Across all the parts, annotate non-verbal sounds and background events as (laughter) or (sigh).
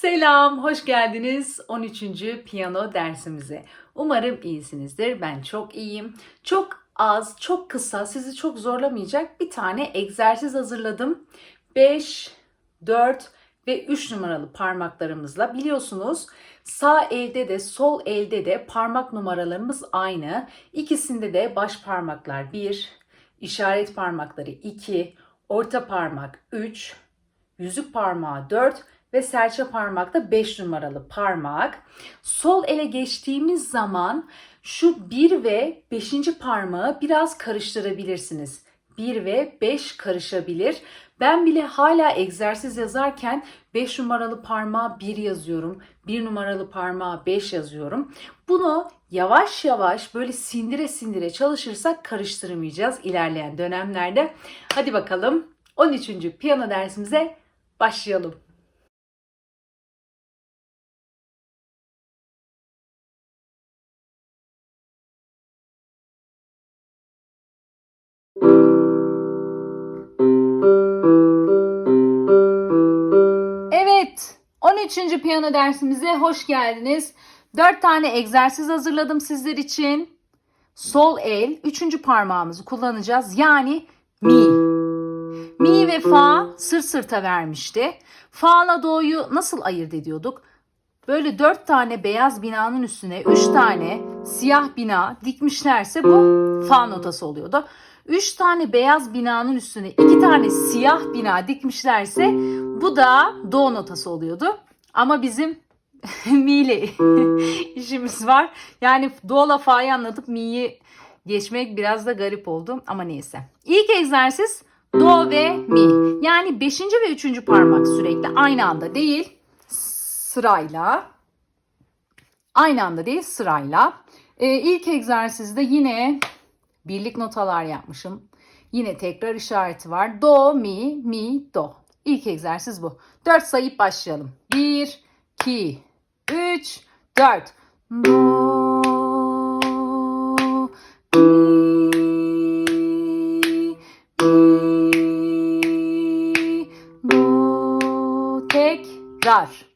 Selam, hoş geldiniz 13. piyano dersimize. Umarım iyisinizdir. Ben çok iyiyim. Çok az, çok kısa, sizi çok zorlamayacak bir tane egzersiz hazırladım. 5, 4 ve 3 numaralı parmaklarımızla biliyorsunuz sağ elde de sol elde de parmak numaralarımız aynı. İkisinde de baş parmaklar 1, işaret parmakları 2, orta parmak 3, yüzük parmağı 4 ve serçe parmakta 5 numaralı parmak. Sol ele geçtiğimiz zaman şu 1 ve 5. parmağı biraz karıştırabilirsiniz. 1 ve 5 karışabilir. Ben bile hala egzersiz yazarken 5 numaralı parmağı 1 yazıyorum. 1 numaralı parmağı 5 yazıyorum. Bunu yavaş yavaş böyle sindire sindire çalışırsak karıştırmayacağız ilerleyen dönemlerde. Hadi bakalım 13. piyano dersimize başlayalım. Evet, 13. piyano dersimize hoş geldiniz. 4 tane egzersiz hazırladım sizler için. Sol el, 3. parmağımızı kullanacağız. Yani mi. Mi ve fa sırt sırta vermişti. Fa'la do'yu nasıl ayırt ediyorduk? Böyle 4 tane beyaz binanın üstüne 3 tane siyah bina dikmişlerse bu fa notası oluyordu. 3 tane beyaz binanın üstüne 2 tane siyah bina dikmişlerse bu da do notası oluyordu. Ama bizim (laughs) mi ile (laughs) işimiz var. Yani do'la fa'yı anlatıp mi'yi geçmek biraz da garip oldu ama neyse. İlk egzersiz do ve mi. Yani 5. ve 3. parmak sürekli aynı anda değil sırayla. Aynı anda değil sırayla. Ee, ilk egzersizde yine birlik notalar yapmışım. Yine tekrar işareti var. Do, mi, mi, do. İlk egzersiz bu. 4 sayıp başlayalım. 1, 2, 3, 4. Do, mi, mi, do. Tekrar.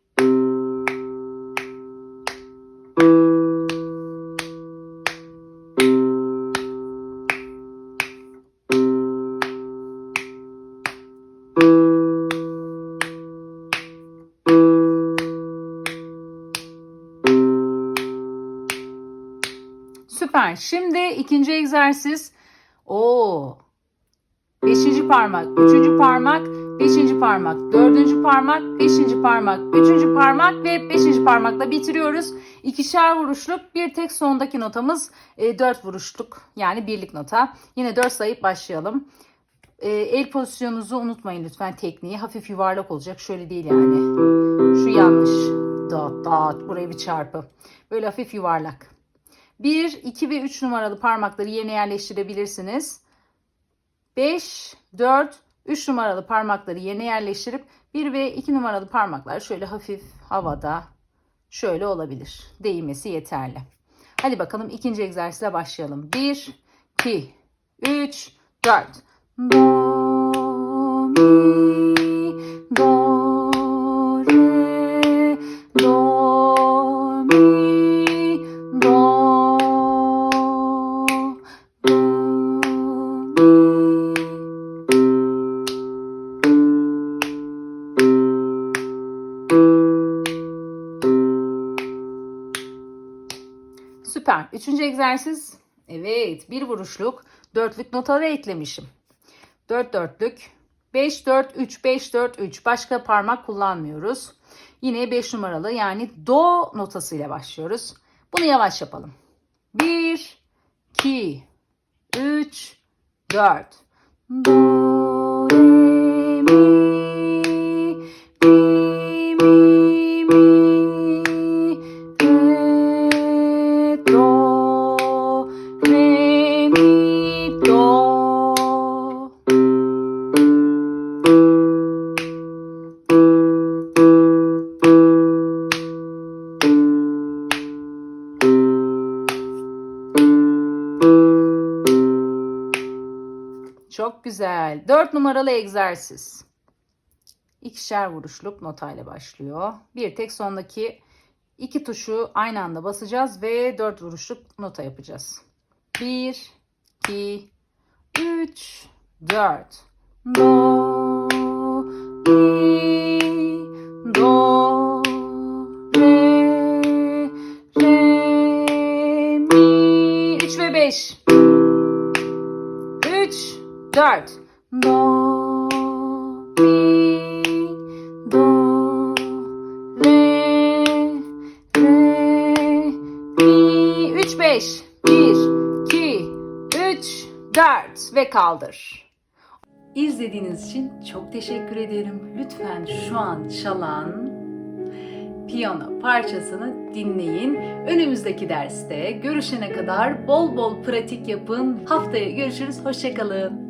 Süper. Şimdi ikinci egzersiz. Oo. Beşinci parmak, üçüncü parmak, beşinci parmak, dördüncü parmak, beşinci parmak, üçüncü parmak ve beşinci parmakla bitiriyoruz. İkişer vuruşluk bir tek sondaki notamız e, dört vuruşluk yani birlik nota. Yine dört sayıp başlayalım. E, el pozisyonunuzu unutmayın lütfen tekniği. Hafif yuvarlak olacak. Şöyle değil yani. Şu yanlış. Dot dot. Buraya bir çarpı. Böyle hafif yuvarlak. 1, 2 ve 3 numaralı parmakları yerine yerleştirebilirsiniz. 5, 4, 3 numaralı parmakları yerine yerleştirip 1 ve 2 numaralı parmaklar şöyle hafif havada şöyle olabilir. Değmesi yeterli. Hadi bakalım ikinci egzersize başlayalım. 1, 2, 3, 4. Do, mi, do, Süper. Üçüncü egzersiz. Evet. Bir vuruşluk. Dörtlük notaları eklemişim. Dört dörtlük. 5 4 3 5 4 3 başka parmak kullanmıyoruz. Yine 5 numaralı yani do notasıyla başlıyoruz. Bunu yavaş yapalım. 1 2 3 4 Do re mi mi mi Çok güzel. Dört numaralı egzersiz. ikişer vuruşluk notayla başlıyor. Bir tek sondaki iki tuşu aynı anda basacağız ve dört vuruşluk nota yapacağız. Bir, iki, üç, dört. Do, mi, do, re, re, mi. Üç ve beş. Üç, dört. Do, mi, do, re, re, mi. Üç, beş. Bir, iki, üç, dört ve kaldır. İzlediğiniz için çok teşekkür ederim. Lütfen şu an çalan piyano parçasını dinleyin. Önümüzdeki derste görüşene kadar bol bol pratik yapın. Haftaya görüşürüz. Hoşçakalın.